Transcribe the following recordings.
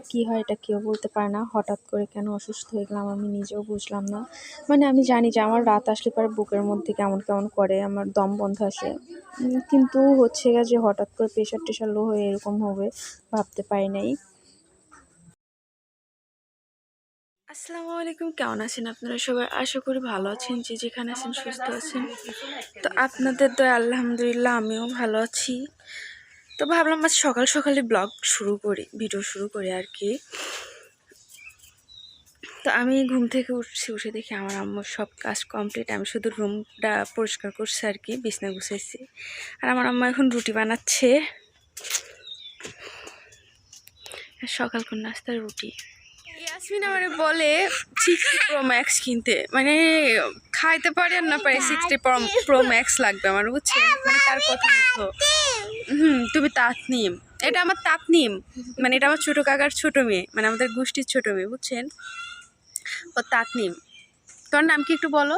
আর কি হয় এটা কেউ বলতে পারে না। হঠাৎ করে কেন অসুস্থ হয়ে গেলাম আমি নিজেও বুঝলাম না। মানে আমি জানি যে আমার রাত আসলে পরে বুকের মধ্যে কেমন কেমন করে, আমার দম বন্ধ আসে। কিন্তু হচ্ছে যে হঠাৎ করে প্রেশার টেশার লো হয়ে এরকম হবে, ভাবতে পারি নাই। আসসালামু আলাইকুম, কেমন আছেন আপনারা সবাই? আশা করি ভালো আছেন, যে যেখানে আছেন সুস্থ আছেন। তো আপনাদের দয়া, আলহামদুলিল্লাহ, আমিও ভালো আছি। তো ভাবলাম আজ সকাল সকালে ব্লগ শুরু করি ভিডিও শুরু করি আর কি। তো আমি ঘুম থেকে উঠছি, উঠে দেখি আমার আম্মুর সব কাজ কমপ্লিট আমি শুধু রুমটা পরিষ্কার করছি আর কি, বিছনা গুছাইছি। আর আমার আম্মা এখন রুটি বানাচ্ছে। সকাল কোন নাস্তার রুটি। ইয়াসমিন আমার বলে সিক্সটি প্রো ম্যাক্স কিনতে। মানে খাইতে পারি আর না পারি সিক্সটি প্রো ম্যাক্স লাগবে আমার, বুঝছেন? মানে তার কথা মতো হুম তুমি তাতনিম। এটা আমার তাতনিম। মানে এটা আমার ছোটো কাকার ছোটো মেয়ে। মানে আমাদের গোষ্ঠীর ছোটো মেয়ে বুঝছেন? ও তাতনিম। তোমার নাম কি একটু বলো?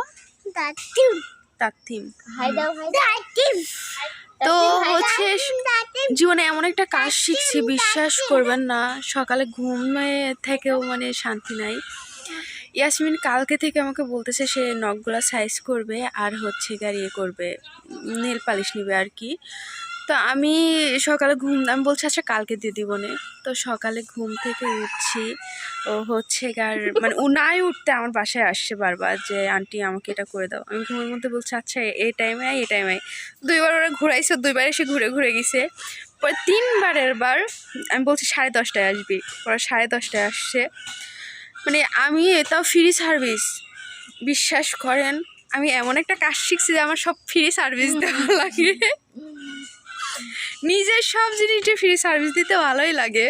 তো হচ্ছে জীবনে এমন একটা কাজ শিখছি বিশ্বাস করবেন না। সকালে ঘুমে থেকেও মানে শান্তি নাই। ইয়াসমিন কালকে থেকে আমাকে বলতেছে সে নখগুলা সাইজ করবে আর হচ্ছে গাড়িয়ে করবে নেল পালিশ নিবে আর কি। তো আমি সকালে ঘুম, আমি বলছি আচ্ছা কালকে দিয়ে দিব নে। তো সকালে ঘুম থেকে উঠছি। ও হচ্ছে গার মানে ও নাই উঠতে, আমার বাসায় আসছে বারবার যে, আন্টি, আমাকে এটা করে দাও। আমি ঘুমের মধ্যে বলছি আচ্ছা এই টাইমে আয় এই টাইমে দুইবার ওরা ঘুরাইছে, দুইবার এসে ঘুরে ঘুরে গেছে। পরে তিনবারের বার আমি বলছি, সাড়ে দশটায় আসবি। ওরা সাড়ে দশটায় আসছে। মানে আমি এটাও ফ্রি সার্ভিস বিশ্বাস করেন, আমি এমন একটা কাজ শিখছি যে, আমার সব ফ্রি সার্ভিস দেওয়া লাগে। নিজের সব জিনিসটা ফ্রি সার্ভিস দিতে ভালোই লাগে।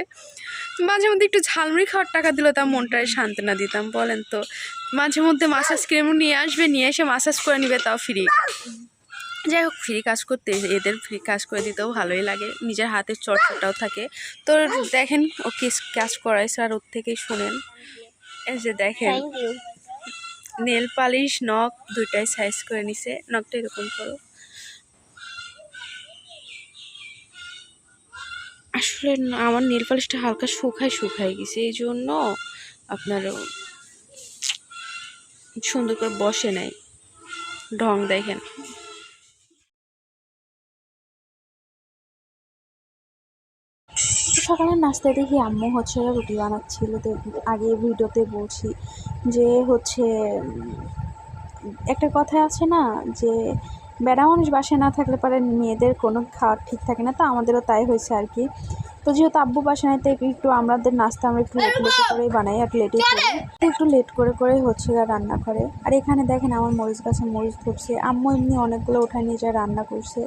মাঝে মধ্যে একটু ঝালমুড়ি খাওয়ার টাকা দিলে তার মনটায় সান্ত্বনা দিতাম বলেন তো। মাঝে মধ্যে মাসাজ ক্রিম নিয়ে আসবে নিয়ে এসে মাসাজ করে নিবে তাও ফ্রি যাই হোক ফ্রি কাজ করতে এদের ফ্রি কাজ করে দিতেও ভালোই লাগে। নিজের হাতের চর্চাটাও থাকে। তো দেখেন ও কিস কাজ করাইছে স্যার ওর থেকেই শোনেন। এই যে দেখেন নেল পালিশ নখ দুইটাই সাইজ করে নিছে। নখটা এরকম করো। আসলে আমার নেল পালিশটা হালকা শুকায় শুকায় গেছে, এই জন্য আপনার সুন্দর করে বসে নাই। ঢং দেখেন। সকালের নাস্তায় দেখি আম্মু হচ্ছে রুটি বানাচ্ছিল আগে ভিডিওতে বলছি যে হচ্ছে একটা কথা আছে না যে বেড়া মানুষ বাসায় না থাকলে পরে মেয়েদের কোনো খাওয়ার ঠিক থাকে না, তো আমাদেরও তাই হয়েছে আর কি। তো যেহেতু আব্বু বাসায় নাই, তাই একটু আমাদের নাস্তা আমরা একটু লেট লেট করেই বানাই আর লেটে করি। একটু লেট করে করে হচ্ছে গিয়ে রান্না করে। আর এখানে দেখেন আমার মরিচ গাছে মরিচ ধরছে। আম্মু এমনি অনেকগুলো উঠায় নিয়ে যায় রান্না করছে।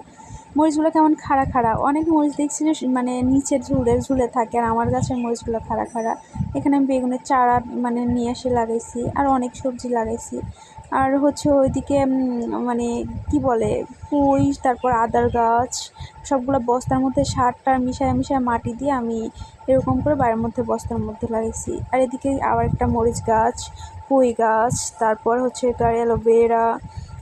মরিচগুলো কেমন খাড়া খাড়া। অনেক মরিচ দেখছি যে মানে নিচের ঝুলে ঝুলে থাকে আর আমার গাছের মরিচগুলো খাড়া খাড়া। এখানে আমি বেগুনের চারা মানে নিয়ে এসে লাগাইছি আর অনেক সবজি লাগাইছি। আর হচ্ছে ওইদিকে মানে কি বলে, পুঁই, তারপর আদার গাছ, সবগুলো বস্তার মধ্যে সার টার মিশায় মিশায় মাটি দিয়ে আমি এরকম করে বাড়ির মধ্যে, বস্তার মধ্যে লাগাইছি। আর এদিকে আবার একটা মরিচ গাছ, পুঁই গাছ, তারপর হচ্ছে কার অ্যালোভেরা,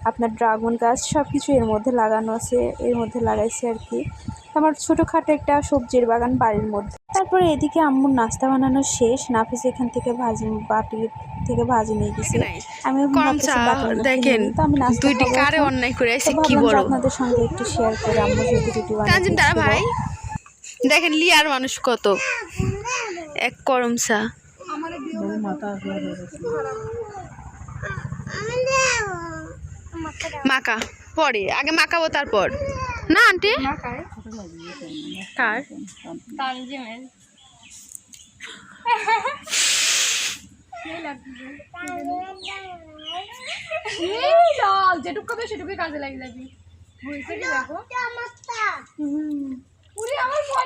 আপনার ড্রাগন গাছ সব কিছু এর মধ্যে লাগানো আছে, এর মধ্যে লাগাইছি আর কি। আমার ছোটোখাটো একটা সবজির বাগান বাড়ির মধ্যে। তারপরে এদিকে আম্মুর নাস্তা বানানো শেষ। নাফিস এখান থেকে ভাজি বাটি থেকে ভাজি নিয়ে গেছে। আমি দেখেন তো আমি নাস্তা দুইটি কারে অন্যায় করে এসে কি বলো আপনাদের সঙ্গে একটু শেয়ার করে আম্মু যেহেতু রুটি কাঞ্চন তারা ভাই। দেখেন লিয়ার মানুষ কত। এক করম চা। মাকা পরে আগে মাকাবো তারপর। না আন্টি? কার? যেটুকু সেটুকুই কাজে যাবি।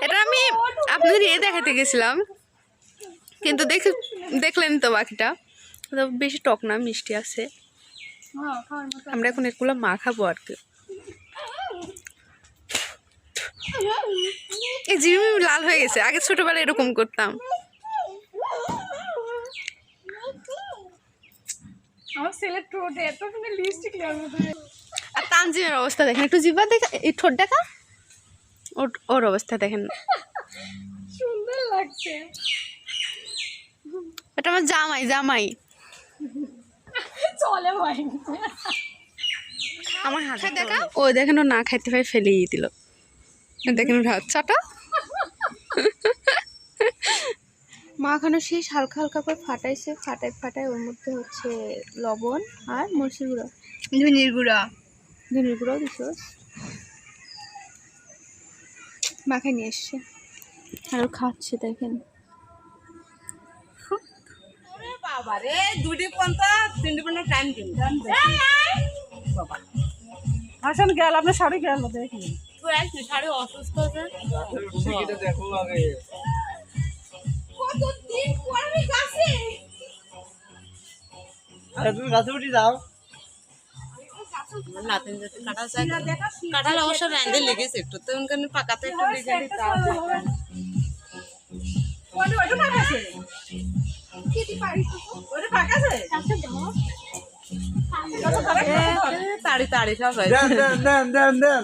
এটা আমি আপনাদের ইয়ে দেখাতে গেছিলাম। কিন্তু দেখ দেখলেন তো বাকিটা। বেশি টক না মিষ্টি আছে। হ্যাঁ আমরা এখন এগুলো মাখাবো আর কি। এই জিমি লাল হয়ে গেছে। আগে ছোটবেলায় এরকম করতাম। আমার ছেলের ঠোঁটে এত সুন্দর লিপস্টিক আর তানজিমের অবস্থা দেখেন। একটু জিব্বা দেখা এই ঠোঁট দেখা। ওর ওর অবস্থা দেখেন। সুন্দর লাগছে। এটা আমার জামাই জামাই। চলে ভাই। আমার হাত দেখা। ও দেখেন ও না খাইতে পাই ফেলেই দিল। দেখেন ওর হাত। চাটা মাখানো শেষ হালকা হালকা করে ফাটাইছে ফাটাই ফাটাই ওর মধ্যে হচ্ছে লবণ আর মরিচের গুঁড়ো। ধনির গুঁড়া। ধনির গুঁড়াও দিছ মাখায় নিয়ে এসছে। আর খাচ্ছে দেখেন। বাবারে দুটি পঞ্চাশ তিনটি পঞ্চাশ টাইম দিন। হাসান গেল আপনার শাড়ি গেল দেখি শাড়ি অসুস্থ কতদিন পর আমি গাছে? তুমি গাছে উঠে যাও। কাঁঠাল অবশ্য রাঁধে লেগেছে একটু তো ওখানে পাকাতে একটু লেগে তাড়ি তাড়ি সব দেন দেন দেন দেন।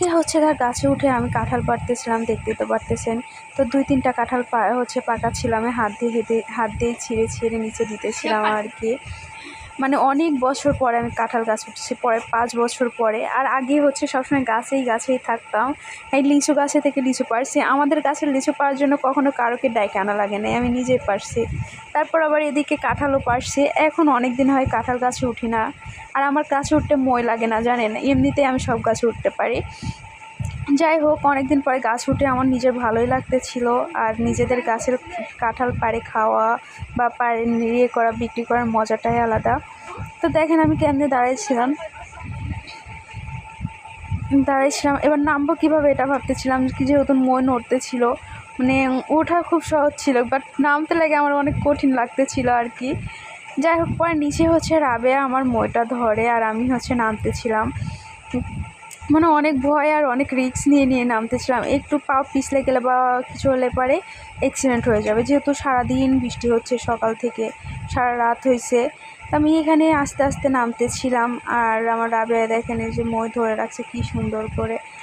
এটা হচ্ছে তার গাছে উঠে আমি কাঁঠাল পারতেছিলাম দেখতে তো পারতেছেন। তো দুই তিনটা কাঁঠাল পা- হচ্ছে পাকা ছিলাম আমি হাত দিয়ে হেঁটে হাত দিয়ে ছিঁড়ে ছিঁড়ে নিচে দিতেছিলাম আর কি। মানে অনেক বছর পরে আমি কাঁঠাল গাছ উঠেছি, পরে পাঁচ বছর পরে। আর আগে হচ্ছে সবসময় গাছেই গাছেই থাকতাম। এই লিচু গাছে থেকে লিচু পারছি। আমাদের গাছের লিচু পাওয়ার জন্য কখনো কারোকে ডাইকে আনা লাগে না আমি নিজেই পারছি। তারপর আবার এদিকে কাঁঠালও পারছি। এখন অনেক দিন হয় কাঁঠাল গাছে উঠি না। আর আমার গাছে উঠতে মই লাগে না, জানেন? এমনিতেই আমি সব গাছে উঠতে পারি। যাই হোক, অনেকদিন পরে গাছ উঠে আমার নিজের ভালোই লাগতেছিল আর নিজেদের গাছের কাঁঠাল পাড়ে খাওয়া বা পাড়ে ইয়ে করা, বিক্রি করার মজাটাই আলাদা। তো দেখেন আমি কেমনে দাঁড়িয়েছিলাম দাঁড়িয়েছিলাম এবার নামবো কীভাবে এটা ভাবতেছিলাম কি যেহেতু মই নড়তেছিল মানে ওঠা খুব সহজ ছিল বাট নামতে লাগে আমার অনেক কঠিন লাগতেছিল আর কি। যাই হোক, পরে নিচে হচ্ছে রাবেয়া, আমার মইটা ধরে আর আমি হচ্ছে নামতেছিলাম। মানে অনেক ভয় আর অনেক রিস্ক নিয়ে নিয়ে নামতেছিলাম। একটু পাও পিছলে গেলে বা কিছু হলে পরে অ্যাক্সিডেন্ট হয়ে যাবে। যেহেতু সারাদিন বৃষ্টি হচ্ছে সকাল থেকে, সারা রাত হয়েছে আমি এখানে আস্তে আস্তে নামতেছিলাম আর আমার রাবেয়া দেখেন যে মই ধরে রাখছে, কি সুন্দর করে।